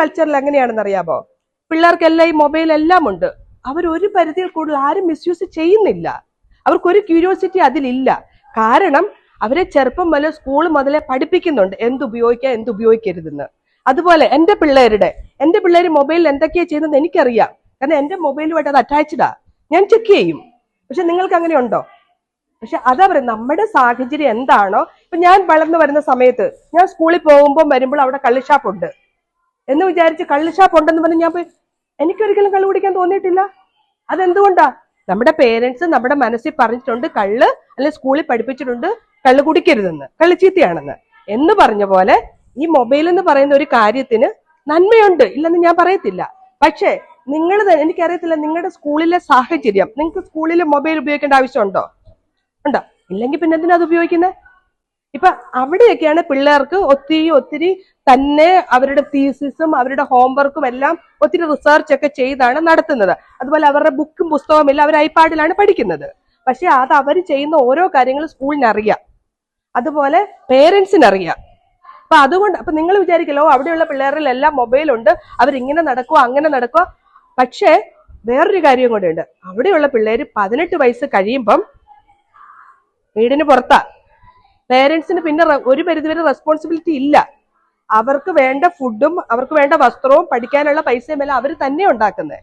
കൾച്ചറിൽ എങ്ങനെയാണെന്ന് അറിയാമോ? പിള്ളേർക്കെല്ലാം ഈ മൊബൈൽ എല്ലാം ഉണ്ട്. അവർ ഒരു പരിധിയിൽ കൂടുതൽ ആരും മിസ്യൂസ് ചെയ്യുന്നില്ല. അവർക്കൊരു ക്യൂരിയോസിറ്റി അതിലില്ല. കാരണം അവരെ ചെറുപ്പം മുതലേ സ്കൂൾ മുതലേ പഠിപ്പിക്കുന്നുണ്ട്. എന്ത് ഉപയോഗിക്കാം എന്ത് ഉപയോഗിക്കരുതെന്ന്. അതുപോലെ എന്റെ പിള്ളേരുടെ എന്റെ പിള്ളേർ മൊബൈലിൽ എന്തൊക്കെയാണ് ചെയ്യുന്നത് എനിക്കറിയാം. കാരണം എന്റെ മൊബൈലുമായിട്ട് അത് അറ്റാച്ച്ഡാ ഞാൻ ചെക്ക് ചെയ്യും. പക്ഷെ നിങ്ങൾക്ക് അങ്ങനെ ഉണ്ടോ? പക്ഷെ അതാ പറയുന്നത് നമ്മുടെ സാഹചര്യം എന്താണോ? ഇപ്പൊ ഞാൻ വളർന്നു വരുന്ന സമയത്ത് ഞാൻ സ്കൂളിൽ പോകുമ്പോൾ വരുമ്പോൾ അവിടെ കള്ളുഷാപ്പ് ഉണ്ട് എന്ന് വിചാരിച്ച് കള്ളുഷാപ്പ് ഉണ്ടെന്ന് പറഞ്ഞ് ഞാൻ പോയി എനിക്കൊരിക്കലും കള്ളു കുടിക്കാൻ തോന്നിയിട്ടില്ല. അതെന്തുകൊണ്ടാ? നമ്മുടെ പേരൻസ് നമ്മുടെ മനസ്സിൽ പറഞ്ഞിട്ടുണ്ട് കള്ള് അല്ലെ സ്കൂളിൽ പഠിപ്പിച്ചിട്ടുണ്ട് കള്ള് കുടിക്കരുതെന്ന് കള്ള് ചീത്തയാണെന്ന്. എന്ന് പറഞ്ഞ പോലെ ഈ മൊബൈൽ എന്ന് പറയുന്ന ഒരു കാര്യത്തിന് നന്മയുണ്ട് ഇല്ലെന്ന് ഞാൻ പറയത്തില്ല. പക്ഷേ നിങ്ങൾ എനിക്കറിയത്തില്ല നിങ്ങളുടെ സ്കൂളിലെ സാഹചര്യം. നിങ്ങൾക്ക് സ്കൂളിൽ മൊബൈൽ ഉപയോഗിക്കേണ്ട ആവശ്യമുണ്ടോ? ഉണ്ടോ? ഇല്ലെങ്കിൽ പിന്നെ എന്തിനാ അത് ഉപയോഗിക്കുന്നത് ഇപ്പൊ അവിടെയൊക്കെയാണ് പിള്ളേർക്ക് ഒത്തിരി ഒത്തിരി തന്നെ അവരുടെ തീസിസും അവരുടെ ഹോംവർക്കും എല്ലാം ഒത്തിരി റിസർച്ച് ഒക്കെ ചെയ്താണ് നടത്തുന്നത്. അതുപോലെ അവരുടെ ബുക്കും പുസ്തകവും എല്ലാം അവർ ഐപാഡിലാണ് പഠിക്കുന്നത്. പക്ഷെ അത് അവർ ചെയ്യുന്ന ഓരോ കാര്യങ്ങളും സ്കൂളിന് അറിയാം അതുപോലെ പേരൻസിന് അറിയാം അപ്പൊ അതുകൊണ്ട് അപ്പൊ നിങ്ങൾ വിചാരിക്കലോ അവിടെയുള്ള പിള്ളേരിൽ എല്ലാം മൊബൈലുണ്ട് അവരിങ്ങനെ നടക്കുക അങ്ങനെ നടക്കുക പക്ഷേ വേറൊരു കാര്യം കൂടെ ഉണ്ട്. അവിടെയുള്ള പിള്ളേര് പതിനെട്ട് വയസ്സ് കഴിയുമ്പം വീടിന് പുറത്താ. പേരൻസിന് പിന്നെ ഒരു പരിധിവരെ റെസ്പോൺസിബിലിറ്റി ഇല്ല. അവർക്ക് വേണ്ട ഫുഡും അവർക്ക് വേണ്ട വസ്ത്രവും പഠിക്കാനുള്ള പൈസയും എല്ലാം അവർ തന്നെ ഉണ്ടാക്കുന്നത്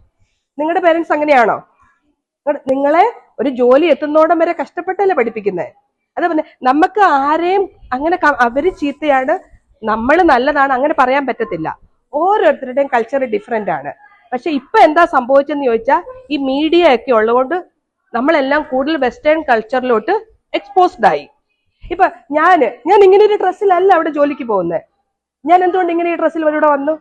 നിങ്ങളുടെ പേരൻസ് അങ്ങനെയാണോ? നിങ്ങളെ ഒരു ജോലി എത്തുന്നോടം വരെ കഷ്ടപ്പെട്ടല്ലേ പഠിപ്പിക്കുന്നത് അതേപോലെ നമുക്ക് ആരെയും അങ്ങനെ അവർ ചീത്തയാണ് നമ്മൾ നല്ലതാണ് അങ്ങനെ പറയാൻ പറ്റത്തില്ല. ഓരോരുത്തരുടെയും കൾച്ചർ ഡിഫറെന്റ് ആണ്. പക്ഷെ ഇപ്പൊ എന്താ സംഭവിച്ചെന്ന് ചോദിച്ചാൽ ഈ മീഡിയ ഒക്കെ ഉള്ളതുകൊണ്ട് നമ്മളെല്ലാം കൂടുതൽ വെസ്റ്റേൺ കൾച്ചറിലോട്ട് എക്സ്പോസ്ഡ് ആയി. ഇപ്പൊ ഞാൻ ഞാൻ ഇങ്ങനെ ഒരു ഡ്രസ്സിലല്ല അവിടെ ജോലിക്ക് പോകുന്നത് ഞാൻ എന്തുകൊണ്ട് ഇങ്ങനെ ഈ ഡ്രസ്സിൽ ഇവിടെ വന്നു?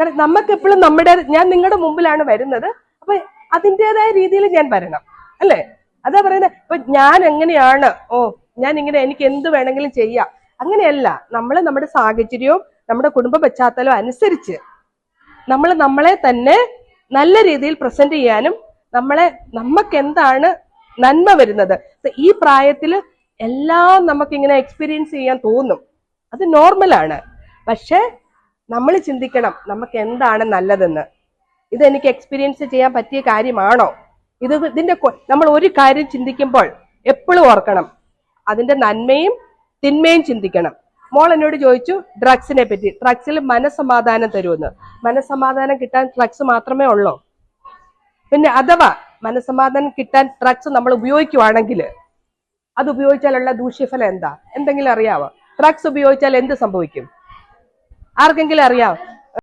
കാരണം നമുക്ക് എപ്പോഴും നമ്മുടെ ഞാൻ നിങ്ങളുടെ മുമ്പിലാണ് വരുന്നത്. അപ്പൊ അതിന്റെതായ രീതിയിൽ ഞാൻ വരണം അല്ലേ? അതാ പറയുന്നത് ഇപ്പൊ ഞാൻ എങ്ങനെയാണ് ഓ ഞാൻ ഇങ്ങനെ എനിക്ക് എന്ത് വേണമെങ്കിലും ചെയ്യാം. അങ്ങനെയല്ല നമ്മൾ നമ്മുടെ സാഹചര്യവും നമ്മുടെ കുടുംബ പശ്ചാത്തലവും അനുസരിച്ച് നമ്മൾ നമ്മളെ തന്നെ നല്ല രീതിയിൽ പ്രസന്റ് ചെയ്യാനും നമ്മളെ നമുക്ക് എന്താണ് നന്മ വരുന്നത്? ഈ പ്രായത്തിൽ എല്ലാം നമുക്കിങ്ങനെ എക്സ്പീരിയൻസ് ചെയ്യാൻ തോന്നും. അത് നോർമലാണ് പക്ഷെ നമ്മൾ ചിന്തിക്കണം നമുക്ക് എന്താണ് നല്ലതെന്ന്. ഇതെനിക്ക് എക്സ്പീരിയൻസ് ചെയ്യാൻ പറ്റിയ കാര്യമാണോ? ഇത് ഇതിന്റെ നമ്മൾ ഒരു കാര്യം ചിന്തിക്കുമ്പോൾ എപ്പോഴും ഓർക്കണം. അതിന്റെ നന്മയും തിന്മയും ചിന്തിക്കണം. മോൾ എന്നോട് ചോദിച്ചു ഡ്രഗ്സിനെ പറ്റി ഡ്രഗ്സിൽ മനസമാധാനം തരുമെന്ന്. മനസമാധാനം കിട്ടാൻ ഡ്രഗ്സ് മാത്രമേ ഉള്ളൂ? പിന്നെ അഥവാ മനസമാധാനം കിട്ടാൻ ഡ്രഗ്സ് നമ്മൾ ഉപയോഗിക്കുവാണെങ്കിൽ അത് ഉപയോഗിച്ചാലുള്ള ദൂഷ്യഫലം എന്താ? എന്തെങ്കിലും അറിയാവോ? ഡ്രഗ്സ് ഉപയോഗിച്ചാൽ എന്ത് സംഭവിക്കും? ആർക്കെങ്കിലും അറിയാം